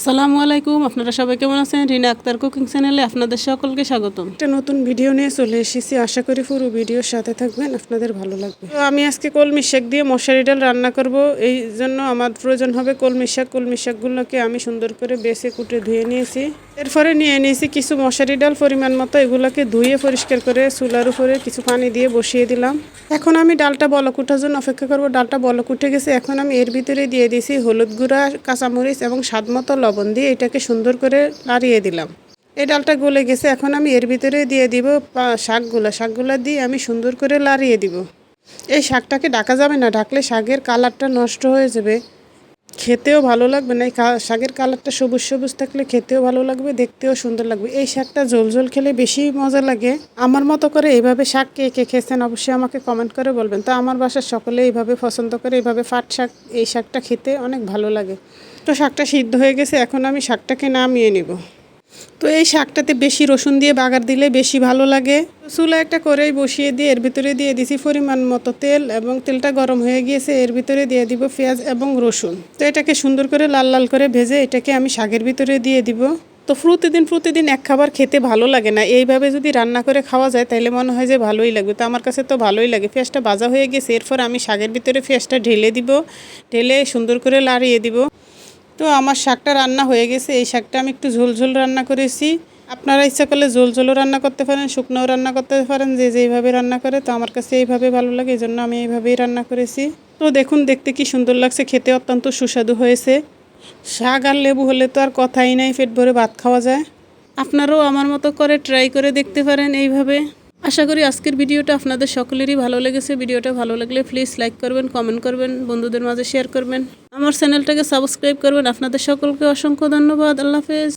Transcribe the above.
আসসালামু আলাইকুম, আপনারা সবাই কেমন আছেন? রিনা আক্তার কুকিং চ্যানেলে আপনাদের সকলকে স্বাগতম। একটা নতুন ভিডিও নিয়ে চলে এসেছি। আশা করি পুরো ভিডিওর সাথে থাকবেন, আপনাদের ভালো লাগবে। তো আমি আজকে কলমি শাক দিয়ে মশারি ডাল রান্না করব। এই জন্য আমার প্রয়োজন হবে কলমি শাক। কলমি শাকগুলোকে আমি সুন্দর করে বেছে কুটে ধুয়ে নিয়েছি। এরপরে নিয়ে নিয়েছি কিছু মশারি ডাল। পরিমাণ মতো এগুলোকে ধুয়ে পরিষ্কার করে চুলার উপরে কিছু পানি দিয়ে বসিয়ে দিলাম। এখন আমি ডালটা বলক উঠার জন্য অপেক্ষা করব। ডালটা বলক উঠে গেছে। এখন আমি এর ভিতরে দিয়ে দিয়েছি হলুদ গুঁড়া, কাঁচামরিচ এবং স্বাদ মতো লবণ দিয়ে এটাকে সুন্দর করে নাড়িয়ে দিলাম। এই ডালটা গলে গেছে। এখন আমি এর ভিতরে দিয়ে দিব শাকগুলো। শাকগুলো দিয়ে আমি সুন্দর করে লাড়িয়ে দিব। এই শাকটাকে ডাকা যাবে না। ঢাকলে শাকের কালারটা নষ্ট হয়ে যাবে। খেতেও ভালো লাগবে না, এই শাকের কালারটা সবুজ সবুজ থাকলে খেতেও ভালো লাগবে, দেখতেও সুন্দর লাগবে। এই শাকটা জল জল খেলে বেশি মজা লাগে। আমার মতো করে এইভাবে শাক কে কে খেয়েছেন অবশ্যই আমাকে কমেন্ট করে বলবেন। তো আমার বাসার সকলে এইভাবে পছন্দ করে এইভাবে ফাট শাক, এই শাকটা খেতে অনেক ভালো লাগে। তো শাকটা সিদ্ধ হয়ে গেছে, এখন আমি শাকটাকে নামিয়ে নিব। তো এই শাকটাতে বেশি রসুন দিয়ে বাগার দিলে বেশি ভালো লাগে। চুলা একটা করেই বসিয়ে দিয়ে এর ভিতরে দিয়ে দিছি পরিমাণ মতো তেল এবং তেলটা গরম হয়ে গিয়েছে, এর ভিতরে দিয়ে দিব পেঁয়াজ এবং রসুন। তো এটাকে সুন্দর করে লাল লাল করে ভেজে এটাকে আমি শাকের ভিতরে দিয়ে দিব। তো প্রতিদিন প্রতিদিন এক খাবার খেতে ভালো লাগে না। এইভাবে যদি রান্না করে খাওয়া যায় তাহলে মনে হয় যে ভালোই লাগবে। তো আমার কাছে তো ভালোই লাগে। পেঁয়াজটা ভাজা হয়ে গেছে এরপর আমি শাকের ভিতরে পেঁয়াজটা ঢেলে দিব। ঢেলে সুন্দর করে লাড়িয়ে দিব। তো আমার শাকটা রান্না হয়ে গেছে। এই শাকটা আমি একটু ঝোল ঝোল রান্না করেছি। আপনারা ইচ্ছা করলে ঝোল ঝোলও রান্না করতে পারেন, শুকনোও রান্না করতে পারেন, যে যেইভাবে রান্না করে। তো আমার কাছে এইভাবে ভালো লাগে এই জন্য আমি এইভাবেই রান্না করেছি। তো দেখুন, দেখতে কি সুন্দর লাগছে, খেতে অত্যন্ত সুস্বাদু হয়েছে। শাক আর লেবু হলে তো আর কথাই নাই, পেট ভরে ভাত খাওয়া যায়। আপনারাও আমার মতো করে ট্রাই করে দেখতে পারেন এইভাবে। আশা করি আজকের ভিডিওটা আপনাদের সকলেরই ভালো লেগেছে। ভিডিওটা ভালো লাগলে প্লিজ লাইক করবেন কমেন্ট করবেন, বন্ধুদের মাঝে শেয়ার করবেন। আমার চ্যানেলটাকে সাবস্ক্রাইব করবেন। আপনাদের সকলকে অসংখ্য ধন্যবাদ। আল্লাহ হাফেজ।